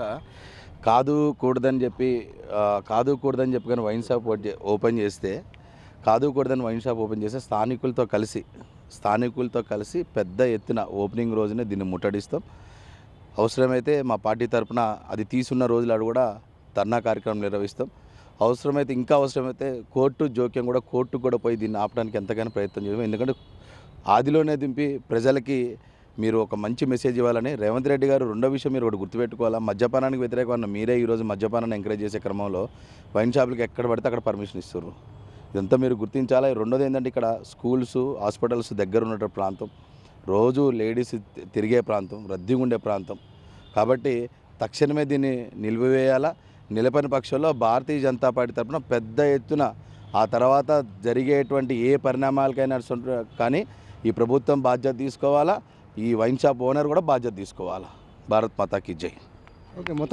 ముఖ్యంగా కాదు కూడదని చెప్పి కాదు కూడదని చెప్పి కానీ వైన్ షాప్ ఓపెన్ చేస్తే కాదు కూడదని వైన్ షాప్ ఓపెన్ చేస్తే స్థానికులతో కలిసి స్థానికులతో కలిసి పెద్ద ఎత్తున ఓపెనింగ్ రోజునే దీన్ని ముట్టడిస్తాం. అవసరమైతే మా పార్టీ తరఫున అది తీసున్న రోజులాడు కూడా ధర్నా కార్యక్రమం నిర్వహిస్తాం. అవసరమైతే ఇంకా అవసరమైతే కోర్టు జోక్యం కూడా కోర్టుకు కూడా పోయి దీన్ని ఆపడానికి ఎంతగానో ప్రయత్నం చేస్తాం. ఎందుకంటే ఆదిలోనే దింపి ప్రజలకి మీరు ఒక మంచి మెసేజ్ ఇవ్వాలని రేవంత్ రెడ్డి గారు రెండో విషయం మీరు ఒకటి గుర్తుపెట్టుకోవాలా? మద్యపానానికి వ్యతిరేకమైన మీరే ఈరోజు మద్యపానాన్ని ఎంకరేజ్ చేసే క్రమంలో వైన్ షాపులకి ఎక్కడ పడితే అక్కడ పర్మిషన్ ఇస్తారు ఇదంతా మీరు గుర్తించాలా? రెండోది ఏంటంటే ఇక్కడ స్కూల్స్ హాస్పిటల్స్ దగ్గర ఉన్న ప్రాంతం రోజు లేడీస్ తిరిగే ప్రాంతం రద్దీగా ఉండే ప్రాంతం. కాబట్టి తక్షణమే దీన్ని నిలిపివేయాలా? నిలపని పక్షంలో భారతీయ జనతా పార్టీ తరఫున పెద్ద ఎత్తున ఆ తర్వాత జరిగేటువంటి ఏ పరిణామాలకైనా కానీ ఈ ప్రభుత్వం బాధ్యత తీసుకోవాలా? ఈ వైన్ షాప్ ఓనర్ కూడా బాధ్యత తీసుకోవాలా. భారత్ మాతాకి జై. ఓకే మొత్తం